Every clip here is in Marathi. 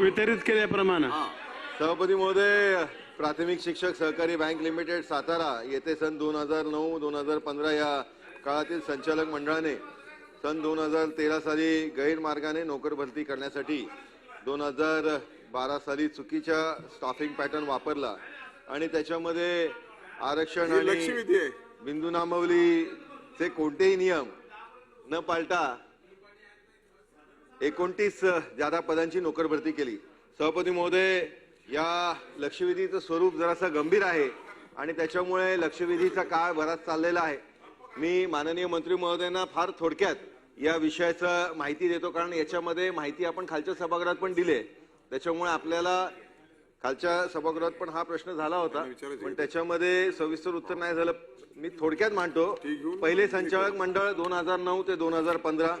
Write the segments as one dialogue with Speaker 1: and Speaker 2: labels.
Speaker 1: वितरित केल्याप्रमाणे.
Speaker 2: सभापती महोदय प्राथमिक शिक्षक सहकारी बँक लिमिटेड सातारा येथे सन दोन हजार नऊ दोन हजार पंधरा या काळातील संचालक मंडळाने सन दोन हजार तेरा साली गैरमार्गाने नोकर भरती करण्यासाठी दोन हजार बारा साली चुकीच्या स्टाफिंग पॅटर्न वापरला. आणि त्याच्यामध्ये आरक्षण आणि. बिंदू नामावलीचे कोणतेही नियम न पाळता एकोणतीस जादा पदांची नोकर भरती केली. सभापती महोदय या लक्षवेधीचं स्वरूप जरासं गंभीर आहे आणि त्याच्यामुळे लक्षवेधीचा काळ बराच चाललेला आहे. मी माननीय मंत्री महोदयांना फार थोडक्यात या विषयाचं माहिती देतो कारण याच्यामध्ये माहिती आपण खालच्या सभागृहात पण दिली आहे. त्याच्यामुळे आपल्याला खालच्या सभागृहात पण हा प्रश्न झाला होता. पण त्याच्यामध्ये सविस्तर उत्तर नाही झालं. मी थोडक्यात मांडतो. पहिले संचालक मंडळ दोन हजार नऊ ते दोन हजार पंधरा.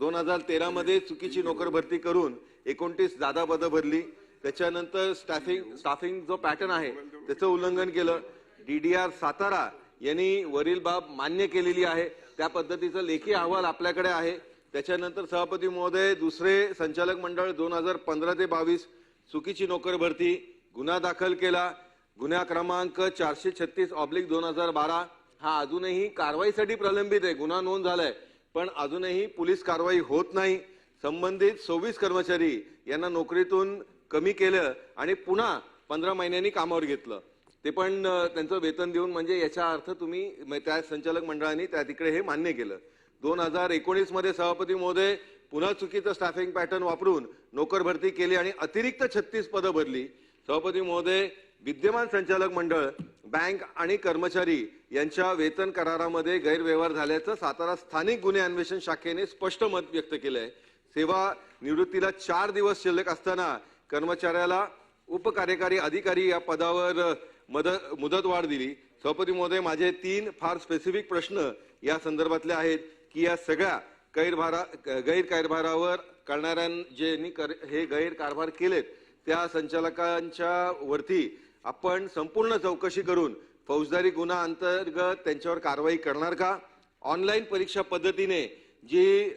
Speaker 2: दोन हजार तेरामध्ये चुकीची नोकर भरती करून एकोणतीस जादा पदं भरली. त्याच्यानंतर स्टाफिंग स्टाफिंग जो पॅटर्न आहे त्याचं उल्लंघन केलं. डीडीआर सातारा यांनी वरील बाब मान्य केलेली आहे. त्या पद्धतीचा लेखी अहवाल आपल्याकडे आहे. त्याच्यानंतर सभापती महोदय दुसरे संचालक मंडळ दोन हजार पंधरा ते बावीस चुकीची नोकर भरती गुन्हा दाखल केला. गुन्हा क्रमांक चारशे छत्तीस ऑब्लिक दोन हजार बारा. हा अजूनही कारवाईसाठी प्रलंबित आहे. गुन्हा नोंद झालाय. पण अजूनही पोलीस कारवाई होत नाही. संबंधित सव्वीस कर्मचारी यांना नोकरीतून कमी केलं आणि पुन्हा पंधरा महिन्यांनी कामावर घेतलं. ते पण त्यांचं वेतन देऊन म्हणजे याचा अर्थ तुम्ही त्या संचालक मंडळाने त्या तिकडे हे मान्य केलं. दोन हजार एकोणीसमध्ये सभापती महोदय पुन्हा चुकीचं स्टाफिंग पॅटर्न वापरून नोकर भरती केली आणि अतिरिक्त छत्तीस पदं भरली. सभापती महोदय विद्यमान संचालक मंडळ बँक आणि कर्मचारी यांच्या वेतन करारामध्ये गैरव्यवहार झाल्याचं सातारा स्थानिक गुन्हे अन्वेषण शाखेने स्पष्ट मत व्यक्त केलं आहे सेवा निवृत्तीला चार दिवस शिल्लक असताना कर्मचाऱ्याला उपकार्यकारी अधिकारी या पदावर मदत मुदतवाढ दिली. सभापती महोदय माझे तीन फार स्पेसिफिक प्रश्न या संदर्भातले आहेत की या सगळ्या गैरभारा गैरकारभारावर करणाऱ्यां ज्यांनी कर- हे गैरकारभार केलेत त्या संचालकांच्या वरती आपण संपूर्ण चौकशी करून फौजदारी गुन्हा अंतर्गत त्यांच्यावर कारवाई करणार का? ऑनलाईन परीक्षा पद्धतीने जी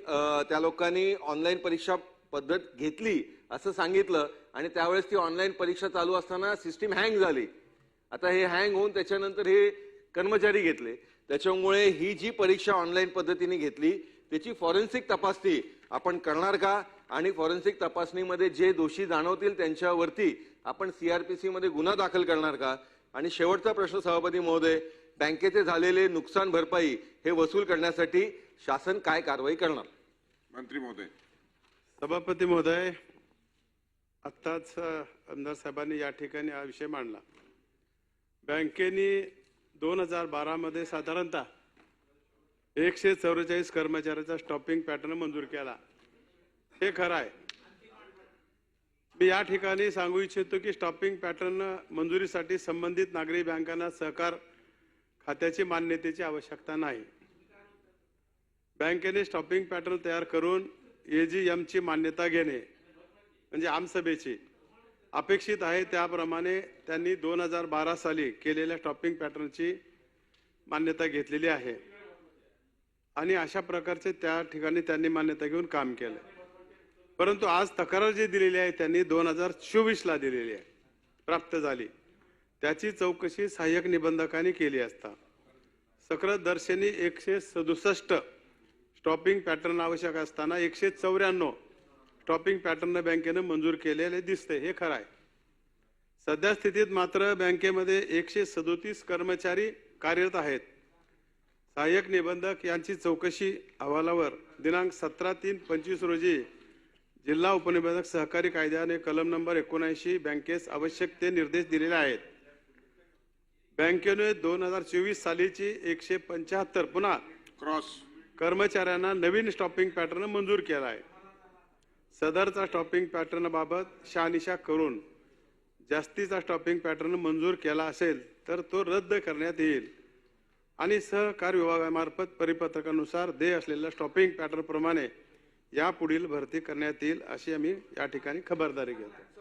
Speaker 2: त्या लोकांनी ऑनलाईन परीक्षा पद्धत घेतली असं सांगितलं आणि त्यावेळेस ती ऑनलाईन परीक्षा चालू असताना सिस्टीम हँग झाली. आता हे हँग होऊन त्याच्यानंतर हे कर्मचारी घेतले. त्याच्यामुळे ही जी परीक्षा ऑनलाईन पद्धतीने घेतली त्याची फॉरेन्सिक तपासणी आपण करणार का? आणि फॉरेन्सिक तपासणीमध्ये जे दोषी जाणवतील त्यांच्यावरती आपण सीआरपीसी मध्ये गुन्हा दाखल करणार का? आणि शेवटचा प्रश्न सभापती महोदय बँकेचे झालेले नुकसान भरपाई हे वसूल करण्यासाठी शासन काय कारवाई करणार?
Speaker 3: मंत्री महोदय.
Speaker 1: सभापती महोदय आत्ताच आमदार साहेबांनी या ठिकाणी हा विषय मांडला. बँकेने दोन हजार बारामध्ये साधारणतः एकशे चौवेचाळीस कर्मचाऱ्याचा स्टॉपिंग पॅटर्न मंजूर केला. हे खरं आहे. मी या ठिकाणी सांगू इच्छितो की स्टॉपिंग पॅटर्न मंजुरीसाठी संबंधित नागरी बँकांना सहकार खात्याची मान्यतेची आवश्यकता नाही. बँकेने स्टॉपिंग पॅटर्न तयार करून ए जी एमची मान्यता घेणे म्हणजे आमसभेची अपेक्षित आहे त्याप्रमाणे त्यांनी दोन हजार बारा साली केलेल्या स्टॉपिंग पॅटर्नची मान्यता घेतलेली आहे. आणि अशा प्रकारचे त्या ठिकाणी त्यांनी मान्यता घेऊन काम केलं. परंतु आज तक्रार जी दिलेली आहे त्यांनी दोन हजार चोवीसला दिलेली आहे. प्राप्त झाली. त्याची चौकशी सहाय्यक निबंधकांनी केली असता. दर्शनी एकशे सदुसष्ट स्टॉपिंग पॅटर्न आवश्यक असताना एकशे चौऱ्याण्णव स्टॉपिंग पॅटर्न बँकेनं मंजूर केलेले दिसते. हे खरं आहे. सध्या स्थितीत मात्र बँकेमध्ये एकशे सदोतीस कर्मचारी कार्यरत आहेत. सहाय्यक निबंधक यांची चौकशी अहवालावर दिनांक सतरा तीन पंचवीस रोजी जिल्हा उपनिबंधक सहकारी कायद्याने कलम नंबर एकोणऐंशी बँकेस आवश्यक ते निर्देश दिलेले आहेत. बँकेने दोन हजार चोवीस सालीची एकशे पंच्याहत्तर पुन्हा
Speaker 3: क्रॉस.
Speaker 1: कर्मचाऱ्यांना नवीन स्टॉपिंग पॅटर्न मंजूर केला आहे. सदरचा स्टॉपिंग पॅटर्न बाबत शहानिशा करून जास्तीचा स्टॉपिंग पॅटर्न मंजूर केला असेल तर तो रद्द करण्यात येईल. आणि सहकार विभागामार्फत परिपत्रकानुसार देय असलेल्या स्टॉपिंग पॅटर्न प्रमाणे यापुढील भरती करण्यात येईल अशी आम्ही या ठिकाणी खबरदारी घेतो.